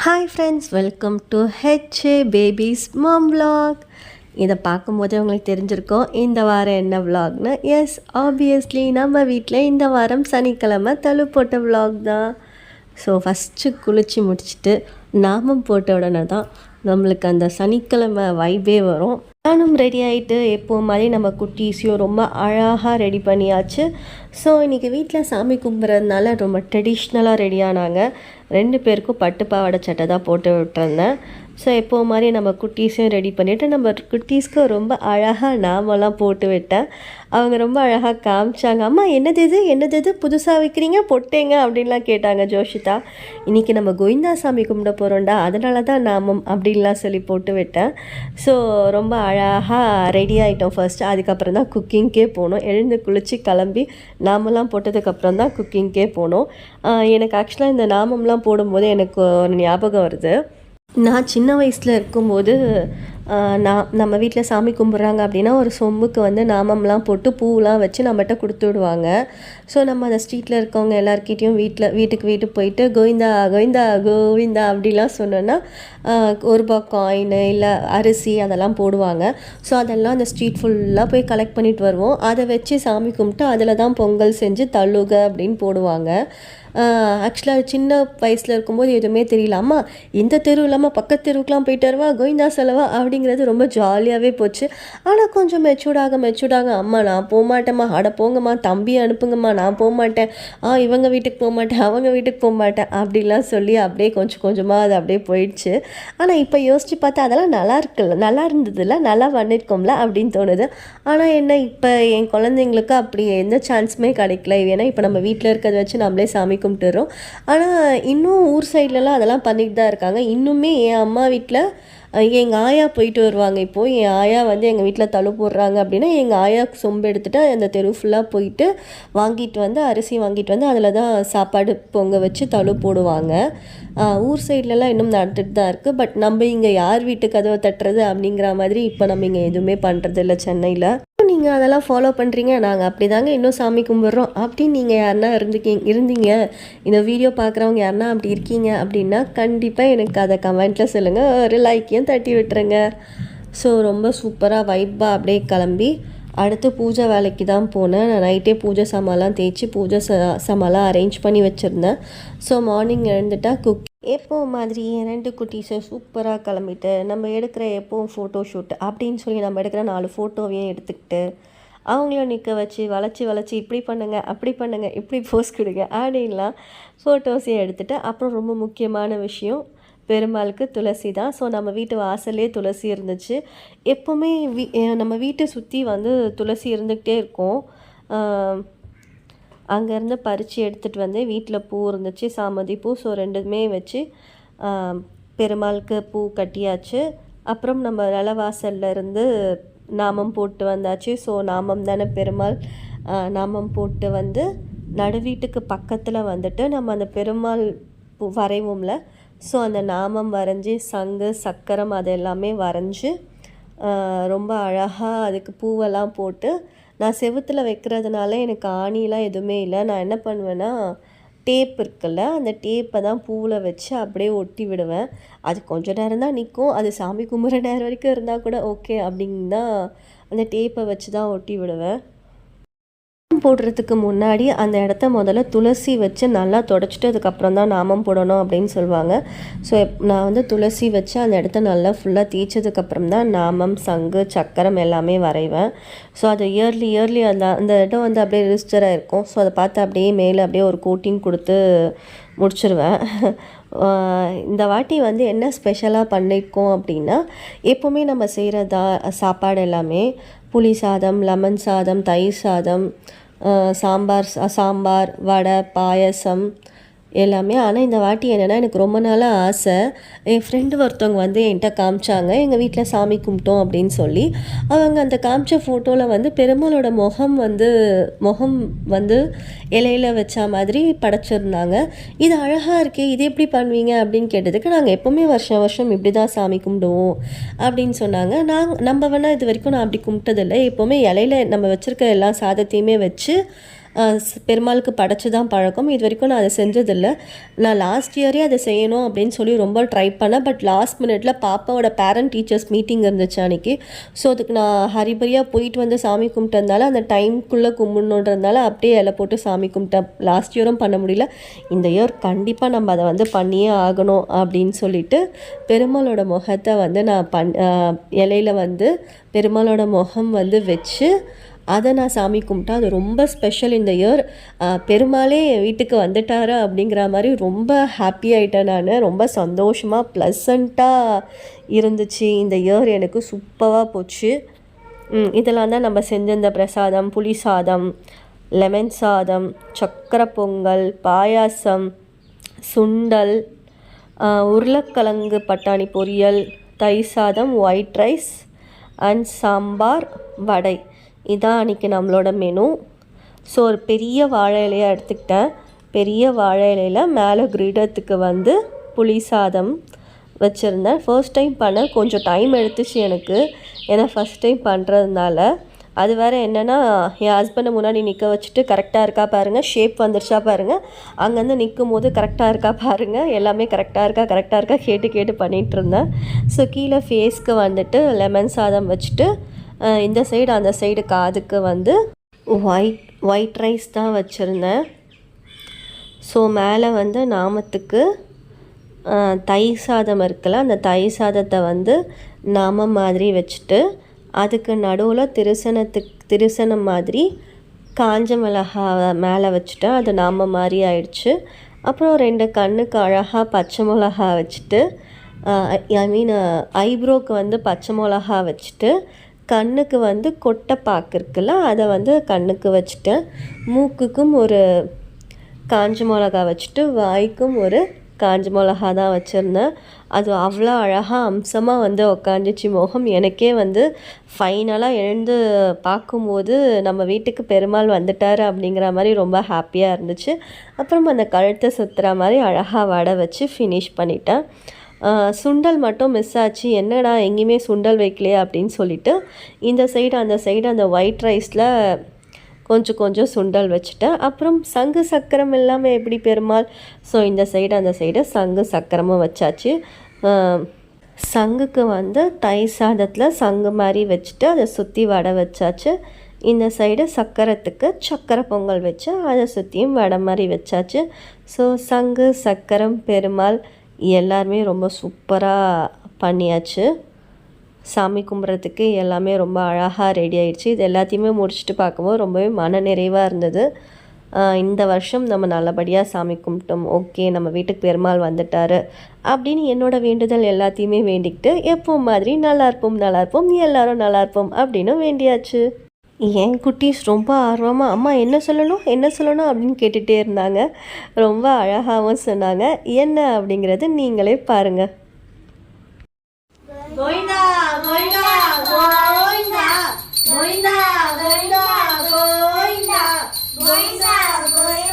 Hi friends welcome to HA babies mum vlog இதை பார்க்கும்போதே உங்களுக்கு தெரிஞ்சிருக்கோம் இந்த வாரம் என்ன vlogனு எஸ் ஆப்வியஸ்லி நம்ம வீட்டில் இந்த வாரம் சனிக்கிழமை தழு போட்ட விளாக் தான். ஸோ ஃபஸ்ட்டு குளித்து முடிச்சுட்டு நாமம் போட்ட உடனே தான் நம்மளுக்கு அந்த சனிக்கிழமை வைபே வரும். நானும் ரெடி ஆகிட்டு எப்போ மாதிரி நம்ம குட்டீஸையும் ரொம்ப அழகாக ரெடி பண்ணியாச்சு. ஸோ இன்றைக்கி வீட்டில் சாமி கும்பிட்றதுனால ரொம்ப ட்ரெடிஷ்னலாக ரெடி ஆனாங்க. ரெண்டு பேருக்கும் பட்டு பாவாடை சட்டை தான் போட்டு விட்டுருந்தேன். ஸோ எப்போ மாதிரி நம்ம குட்டீஸையும் ரெடி பண்ணிவிட்டு நம்ம குட்டீஸ்க்கு ரொம்ப அழகாக நாமெல்லாம் போட்டு விட்டேன் அவங்க ரொம்ப அழகாக காமிச்சாங்க. அம்மா என்னது இது? என்னது இது? புதுசாக வைக்கிறீங்க? பொட்டேங்க? அப்படின்லாம் கேட்டாங்க ஜோஷிதா. இன்றைக்கி நம்ம கோவிந்தா சாமி கும்பிட போகிறோம்டா அதனால தான் நாமம் அப்படின்லாம் சொல்லி போட்டு விட்டேன். ஸோ ரொம்ப அழகாக ரெடி ஆகிட்டோம் ஃபஸ்ட்டு அதுக்கப்புறம் தான் குக்கிங்க்கே போனோம். எழுந்து குளித்து கிளம்பி நாமெல்லாம் போட்டதுக்கப்புறம் தான் குக்கிங்க்கே போனோம். எனக்கு ஆக்சுவலாக இந்த நாமம்லாம் போடும்போது எனக்கு ஒரு ஞாபகம் வருது. நான் சின்ன வயசில் இருக்கும்போது நான் நம்ம வீட்டில் சாமி கும்பிட்றாங்க அப்படின்னா ஒரு சொம்புக்கு வந்து நாமம்லாம் போட்டு பூவெலாம் வச்சு நம்மகிட்ட கொடுத்து விடுவாங்க ஸோ நம்ம அந்த ஸ்ட்ரீட்டில் இருக்கவங்க எல்லாருக்கிட்டேயும் வீட்டில் வீட்டுக்கு வீட்டுக்கு போயிட்டு கோவிந்தா கோவிந்தா கோவிந்தா அப்படிலாம் சொன்னோன்னா ஒரு ரூபா காயின் இல்லை அரிசி அதெல்லாம் போடுவாங்க. ஸோ அதெல்லாம் அந்த ஸ்ட்ரீட் ஃபுல்லாக போய் கலெக்ட் பண்ணிட்டு வருவோம். அதை வச்சு சாமி கும்பிட்டு அதில் தான் பொங்கல் செஞ்சு தள்ளுக அப்படின்னு போடுவாங்க. ஆக்சுவலாக சின்ன வயசில் இருக்கும்போது எதுவுமே தெரியல. அம்மா இந்த தெரு இல்லாமல் பக்கத்து தெருவுக்குலாம் போயிட்டு வருவா? கோவிந்தா செலவா? அப்படிங்கிறது ரொம்ப ஜாலியாகவே போச்சு. ஆனால் கொஞ்சம் மெச்சூர்டாக மெச்சூர்டாக அம்மா நான் போகமாட்டேம்மா அட போங்கம்மா. தம்பி அனுப்புங்கம்மா. நான் போகமாட்டேன் ஆ இவங்க வீட்டுக்கு போகமாட்டேன் அவங்க வீட்டுக்கு போகமாட்டேன் அப்படிலாம் சொல்லி அப்படியே கொஞ்சம் கொஞ்சமாக அது அப்படியே போயிடுச்சு. ஆனால் இப்போ யோசித்து பார்த்தா அதெல்லாம் நல்லா இருக்குல்ல நல்லா இருந்ததுல நல்லா பண்ணியிருக்கோம்ல அப்படின்னு தோணுது. ஆனால் என்ன இப்போ என் குழந்தைங்களுக்கு அப்படி எந்த சான்ஸுமே கிடைக்கல. ஏன்னா இப்போ நம்ம வீட்டில் இருக்கிறத வச்சு நம்மளே சாமி கும்பிட்டுறோம். ஆனால் இன்னும் ஊர் சைட்லலாம் அதெல்லாம் பண்ணிட்டு தான் இருக்காங்க. இன்னுமே என் அம்மா வீட்டில் எங்கள் ஆயா போயிட்டு வருவாங்க இப்போது என் ஆயா வந்து எங்கள் வீட்டில் தழு போடுறாங்க அப்படின்னா எங்கள் ஆயா சொம்பு எடுத்துகிட்டு அந்த தெரு ஃபுல்லாக போயிட்டு வாங்கிட்டு வந்து அரிசி வாங்கிட்டு வந்து அதில் தான் சாப்பாடு பொங்க வச்சு தழு போடுவாங்க. ஊர் சைட்லலாம் இன்னும் நடந்துட்டு தான் இருக்குது பட் நம்ம இங்கே யார் வீட்டு கதவை தட்டுறது அப்படிங்கிற மாதிரி இப்போ நம்ம இங்கே எதுவுமே பண்ணுறதில்ல சென்னையில். நீங்கள் அதெல்லாம் ஃபாலோ பண்ணுறீங்க நாங்கள் அப்படி தாங்க இன்னும் சாமி கும்பிட்றோம். அப்படின்னு நீங்கள் யாருன்னா இருந்துக்கீங்க இருந்தீங்க. இந்த வீடியோ பார்க்குறவங்க யாருன்னா அப்படி இருக்கீங்க அப்படின்னா கண்டிப்பாக எனக்கு அதை கமெண்ட்டில் சொல்லுங்கள் ஒரு லைக்கையும் தட்டி விட்டுருங்க. ஸோ ரொம்ப சூப்பராக வைப்பாக அப்படியே கிளம்பி அடுத்து பூஜை வேலைக்கு தான் போனேன். நான் நைட்டே பூஜை சாமான்லாம் தேய்ச்சி பூஜை ச சாமான்லாம் அரேஞ்ச் பண்ணி வச்சுருந்தேன். ஸோ மார்னிங் எழுந்துட்டால் குக் எப்போ மாதிரி ரெண்டு குட்டீஸை சூப்பராக கிளம்பிட்டு நம்ம எடுக்கிற எப்போவும் ஃபோட்டோ ஷூட் அப்படின்னு சொல்லி நம்ம எடுக்கிற நாலு ஃபோட்டோவையும் எடுத்துக்கிட்டு அவங்களும் நிற்க வச்சு வளைச்சி வளைச்சி இப்படி பண்ணுங்கள் அப்படி பண்ணுங்கள் இப்படி போஸ் கொடுங்க அப்படின்லாம் ஃபோட்டோஸையும் எடுத்துகிட்டு அப்புறம் ரொம்ப முக்கியமான விஷயம் பெருமாளுக்கு துளசி தான். ஸோ நம்ம வீட்டு வாசல்லே துளசி இருந்துச்சு. எப்போவுமே வீ நம்ம வீட்டை சுற்றி வந்து துளசி இருந்துக்கிட்டே இருக்கும். அங்கேருந்து பறித்து எடுத்துகிட்டு வந்து வீட்டில் பூ இருந்துச்சு சாமதி பூ. ஸோ ரெண்டுமே வச்சு பெருமாளுக்கு பூ கட்டியாச்சு. அப்புறம் நம்ம நிலவாசல்ல இருந்து நாமம் போட்டு வந்தாச்சு. ஸோ நாமம் தானே பெருமாள். நாமம் போட்டு வந்து நடு வீட்டுக்கு பக்கத்தில் வந்துட்டு நம்ம அந்த பெருமாள் பூ வரைவோம்ல ஸோ அந்த நாமம் வரைஞ்சி சங்கு சக்கரம் அது எல்லாமே வரைஞ்சி ரொம்ப அழகாக அதுக்கு பூவெல்லாம் போட்டு நான் செவுத்தில் வைக்கிறதுனால எனக்கு ஆணிலாம் எதுவுமே இல்லை. நான் என்ன பண்ணுவேன்னா டேப் இருக்குல்ல அந்த டேப்பை தான் பூவில் வச்சு அப்படியே ஒட்டி விடுவேன். அது கொஞ்ச நேரம் தான் நிற்கும். அது சாமி கும்பிட்ற நேரம் வரைக்கும் இருந்தால் கூட ஓகே அப்படின்னு தான் அந்த டேப்பை வச்சு தான் ஒட்டி விடுவேன். போடுறதுக்கு முன்னாடி அந்த இடத்த முதல்ல துளசி வச்சு நல்லா தொடச்சிட்டு அதுக்கப்புறம் தான் நாமம் போடணும் அப்படின்னு சொல்லுவாங்க. ஸோ நான் வந்து துளசி வச்சு அந்த இடத்த நல்லா ஃபுல்லாக தேய்ச்சதுக்கப்புறம் தான் நாமம் சங்கு சக்கரம் எல்லாமே வரைவேன். ஸோ அது இயர்லி இயர்லி அந்த அந்த இடம் வந்து அப்படியே ரிஜிஸ்டராக இருக்கும் ஸோ அதை பார்த்து அப்படியே மேலே அப்படியே ஒரு கோட்டிங் கொடுத்து முடிச்சிருவேன். இந்த வாட்டி வந்து என்ன ஸ்பெஷலாக பண்ணியிருக்கோம் அப்படின்னா எப்போவுமே நம்ம செய்கிறதா சாப்பாடு எல்லாமே புளி சாதம் லெமன் சாதம் தயிர் சாதம் சாம்பார் சா- சாம்பார் வடை பாயசம் எல்லாமே. ஆனால் இந்த வாட்டி என்னென்னா எனக்கு ரொம்ப நாளாக ஆசை. என் ஃப்ரெண்டு ஒருத்தவங்க வந்து என்கிட்ட காமிச்சாங்க. எங்கள் வீட்டில் சாமி கும்பிட்டோம் அப்படின்னு சொல்லி. அவங்க அந்த காமிச்ச ஃபோட்டோவில் வந்து பெருமாளோட முகம் வந்து முகம் வந்து இலையில வச்ச மாதிரி படைச்சிருந்தாங்க. இது அழகாக இருக்கே இது எப்படி பண்ணுவீங்க அப்படின்னு கேட்டதுக்கு நாங்கள் எப்போவுமே வருஷம் வருஷம் இப்படி தான் சாமி கும்பிடுவோம் அப்படின்னு சொன்னாங்க. நாங்கள் நம்ம வேணால் இது வரைக்கும் நான் அப்படி கும்பிட்டதில்லை. எப்போவுமே இலையில நம்ம வச்சுருக்க எல்லா சாதத்தையுமே வச்சு பெருமாளுக்கு படைச்சு தான் பழக்கம். இது வரைக்கும் நான் அதை செஞ்சதில்லை. நான் லாஸ்ட் இயரே அதை செய்யணும் அப்படின்னு சொல்லி ரொம்ப ட்ரை பண்ணேன். பட் லாஸ்ட் மினிட்ல பாப்பாவோட பேரண்ட் டீச்சர்ஸ் மீட்டிங் இருந்துச்சு அன்னைக்கு. ஸோ அதுக்கு நான் ஹரிபரியாக போயிட்டு வந்து சாமி கும்பிட்டதுனால அந்த டைம்குள்ளே கும்பிடணுன்றதுனால அப்படியே இலை போட்டு சாமி கும்பிட்டேன். லாஸ்ட் இயரும் பண்ண முடியல. இந்த இயர் கண்டிப்பாக நம்ம அதை வந்து பண்ணியே ஆகணும் அப்படின்னு சொல்லிட்டு பெருமாளோட முகத்தை வந்து நான் பண் இலையில வந்து பெருமாளோட முகம் வந்து வச்சு அதை நான் சாமி கும்பிட்டேன் அது ரொம்ப ஸ்பெஷல் இந்த இயர் பெருமாளே என் வீட்டுக்கு வந்துட்டாரா அப்படிங்கிற மாதிரி ரொம்ப ஹாப்பி ஆகிட்டேன் நான். ரொம்ப சந்தோஷமாக ப்ளசண்ட்டாக இருந்துச்சு இந்த இயர் எனக்கு சூப்பராக போச்சு. இதெல்லாம் தான் நம்ம செஞ்சிருந்த பிரசாதம் புளி சாதம் லெமன் சாதம் சக்கரை பொங்கல் பாயாசம் சுண்டல் உருளைக்கிழங்கு பட்டாணி பொரியல் தயிர் சாதம் white rice and sambar vada. இதான் அன்றைக்கி நம்மளோட மெனு ஸோ ஒரு பெரிய வாழை இலையாக எடுத்துக்கிட்டேன். பெரிய வாழை இலையில் மேலே கிரீடத்துக்கு வந்து புளி சாதம் வச்சுருந்தேன். ஃபர்ஸ்ட் டைம் பண்ண கொஞ்சம் டைம் எடுத்துச்சு எனக்கு. ஏன்னா ஃபஸ்ட் டைம் பண்ணுறதுனால அது வேறு என்னென்னா என் ஹஸ்பண்டை முன்னாடி நிற்க வச்சுட்டு கரெக்டாக இருக்கா பாருங்கள் ஷேப் வந்துருச்சா பாருங்கள் அங்கேருந்து நிற்கும் போது கரெக்டாக இருக்கா பாருங்கள் எல்லாமே கரெக்டாக இருக்கா கரெக்டாக இருக்கா கேட்டு கேட்டு பண்ணிகிட்டு இருந்தேன். ஸோ கீழே ஃபேஸ்க்கு வந்துட்டு லெமன் சாதம் வச்சுட்டு இந்த சைடு அந்த சைடு காதுக்கு வந்து ஒயிட் ஒயிட் ரைஸ் தான் வச்சுருந்தேன். ஸோ மேலே வந்து நாமத்துக்கு தை தயிர் சாதம் இருக்குல்ல அந்த தயிர் சாதத்தை வந்து நாமம் மாதிரி வச்சுட்டு அதுக்கு நடுவில் திருசனத்துக்கு திருசனம் மாதிரி காஞ்ச மிளகா மேலே வச்சுட்டேன் அது நாம மாதிரி ஆயிடுச்சு. அப்புறம் ரெண்டு கண்ணுக்கு அழகாக பச்சை மிளகா வச்சுட்டு ஐ மீன் ஐப்ரோக்கு வந்து பச்சை மிளகா வச்சுட்டு கண்ணுக்கு வந்து கொட்டை பாக்கு இருக்குல்ல அதை வந்து கண்ணுக்கு வச்சுட்டேன் மூக்குக்கும் ஒரு காஞ்ச மிளகா வச்சுட்டு வாய்க்கும் ஒரு காஞ்ச மிளகா தான் வச்சுருந்தேன். அது அவ்வளோ அழகாக அம்சமாக வந்து உக்காந்துச்சு முகம். எனக்கே வந்து ஃபைனலாக எழுந்து பார்க்கும்போது நம்ம வீட்டுக்கு பெருமாள் வந்துட்டார் அப்படிங்கிற மாதிரி ரொம்ப ஹாப்பியாக இருந்துச்சு. அப்புறம் அந்த கழுத்தை சுற்றுற மாதிரி அழகாக வடை வச்சு ஃபினிஷ் பண்ணிட்டேன். சுண்டல் மட்டும் மிஸ் ஆச்சு. என்னடா எங்கேயுமே சுண்டல் வைக்கலையே அப்படின்னு சொல்லிட்டு இந்த சைடு அந்த சைடு அந்த ஒயிட் ரைஸில் கொஞ்சம் கொஞ்சம் சுண்டல் வச்சுட்டேன். அப்புறம் சங்கு சக்கரம் இல்லாமல் எப்படி பெருமாள்? ஸோ இந்த சைடு அந்த சைடு சங்கு சக்கரமும் வச்சாச்சு. சங்குக்கு வந்து தை சாதத்தில் சங்கு மாதிரி வச்சுட்டு அதை சுற்றி வடை வச்சாச்சு. இந்த சைடு சக்கரத்துக்கு சக்கரை பொங்கல் வச்சு அதை சுற்றியும் வடை மாதிரி வச்சாச்சு. ஸோ சங்கு சக்கரம் பெருமாள் எல்லாருமே ரொம்ப சூப்பராக பண்ணியாச்சு. சாமி கும்பிட்றதுக்கு எல்லாமே ரொம்ப அழகாக ரெடி ஆயிடுச்சு. இது எல்லாத்தையுமே முடிச்சுட்டு பார்க்கும்போது ரொம்பவே மன நிறைவாக இருந்தது. இந்த வருஷம் நம்ம நல்லபடியாக சாமி கும்பிட்டோம். ஓகே நம்ம வீட்டுக்கு பெருமாள் வந்துட்டார் அப்படின்னு என்னோட வேண்டுதல் எல்லாத்தையுமே வேண்டிக்கிட்டு எப்போ மாதிரி நல்லா இருப்போம் நல்லா இருப்போம் எல்லாரும் நல்லா இருப்போம் அப்படின்னு வேண்டியாச்சு. என் குட்டீஸ் ரொம்ப ஆர்வமாக அம்மா என்ன சொல்லணும்? என்ன சொல்லணும்? அப்படின்னு கேட்டுகிட்டே இருந்தாங்க. ரொம்ப அழகாகவும் சொன்னாங்க. என்ன? அப்படிங்கிறது நீங்களே பாருங்கள் கோவிந்தா கோவிந்தா கோவிந்தா கோவிந்தா கோவிந்தா கோவிந்தா கோவிந்தா கோவிந்தா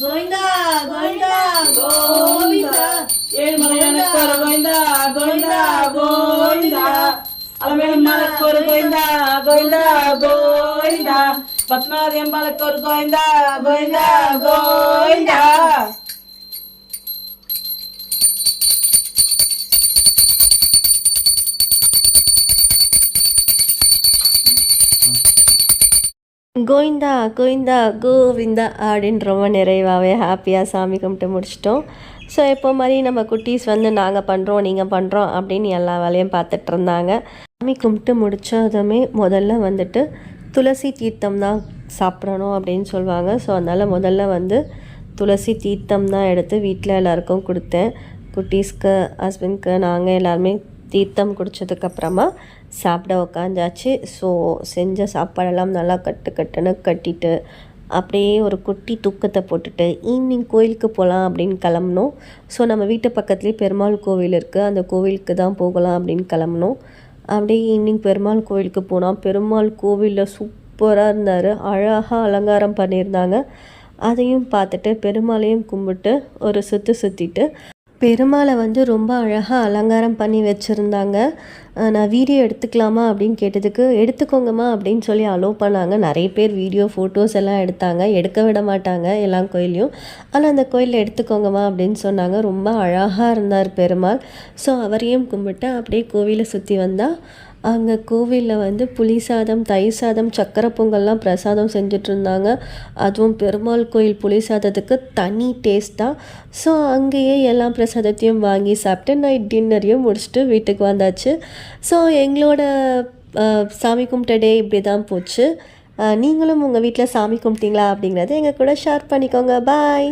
గోవిందా గోవిందా గోవిందా. ఏడుమలయాన కోరు గోవిందా గోవిందా గోవిందా అలమేడమ్మల కోరు గోవిందా గోవిందా గోవిందా. పద్మాదేంబాల కోరు గోవిందా గోవిందా గోవిందా. கோவிந்தா கோவிந்தா கோவிந்தா அப்படின்னு ரொம்ப நிறைவாகவே ஹாப்பியாக சாமி கும்பிட்டு முடிச்சிட்டோம். ஸோ எப்போ மாதிரி நம்ம குட்டீஸ் வந்து நாங்கள் பண்ணுறோம் நீங்கள் பண்ணுறோம் அப்படின்னு எல்லா வேலையும் பார்த்துட்டு இருந்தாங்க. சாமி கும்பிட்டு முடித்ததுமே முதல்ல வந்துட்டு துளசி தீர்த்தம் தான் சாப்பிடணும் அப்படின்னு சொல்லுவாங்க. ஸோ அதனால் முதல்ல வந்து துளசி தீர்த்தம் தான் எடுத்து வீட்டில் எல்லாருக்கும் கொடுத்தேன். குட்டீஸ்க்கு ஹஸ்பண்ட்க்கு நாங்கள் எல்லாருமே தீர்த்தம் குடித்ததுக்கப்புறமா சாப்பிட உக்காந்தாச்சு. ஸோ செஞ்ச சாப்பாடெல்லாம் நல்லா கட்டு கட்டுன்னு கட்டிட்டு அப்படியே ஒரு குட்டி தூக்கத்தை போட்டுட்டு ஈவினிங் கோயிலுக்கு போகலாம் அப்படின்னு கிளம்புனோம். ஸோ நம்ம வீட்டு பக்கத்துலேயே பெருமாள் கோவில் இருக்குது அந்த கோவிலுக்கு தான் போகலாம் அப்படின்னு கிளம்புனோம். அப்படியே ஈவினிங் பெருமாள் கோவிலுக்கு போனால் பெருமாள் கோவிலில் சூப்பராக இருந்தார். அழகாக அலங்காரம் பண்ணியிருந்தாங்க. அதையும் பார்த்துட்டு பெருமாளையும் கும்பிட்டு ஒரு சுற்று சுற்றிட்டு பெருமாளை வந்து ரொம்ப அழகாக அலங்காரம் பண்ணி வச்சுருந்தாங்க. நான் வீடியோ எடுத்துக்கலாமா அப்படின்னு கேட்டதுக்கு எடுத்துக்கோங்கம்மா அப்படின்னு சொல்லி அலோவ் பண்ணாங்க. நிறைய பேர் வீடியோ ஃபோட்டோஸ் எல்லாம் எடுத்தாங்க. எடுக்க விட மாட்டாங்க எல்லா கோயிலையும் ஆனால் அந்த கோயிலில் எடுத்துக்கோங்கம்மா அப்படின்னு சொன்னாங்க. ரொம்ப அழகாக இருந்தார் பெருமாள். ஸோ அவரையும் கும்பிட்டு அப்படியே கோவிலை சுற்றி வந்தால் அங்கே கோவிலில் வந்து புளி சாதம் தயிர் சாதம் சக்கரை பொங்கல்லாம் பிரசாதம் செஞ்சுட்டு இருந்தாங்க அதுவும் பெருமாள் கோயில் புளி சாதத்துக்கு தனி டேஸ்ட் தான். ஸோ அங்கேயே எல்லா பிரசாதத்தையும் வாங்கி சாப்பிட்டு நைட் டின்னரையும் முடிச்சுட்டு வீட்டுக்கு வந்தாச்சு. ஸோ எங்களோட சாமி கும்பிட்ட டே இப்படி தான் போச்சு நீங்களும் உங்கள் வீட்டில் சாமி கும்பிட்டீங்களா அப்படிங்கிறத எங்கள் கூட ஷேர் பண்ணிக்கோங்க. பாய்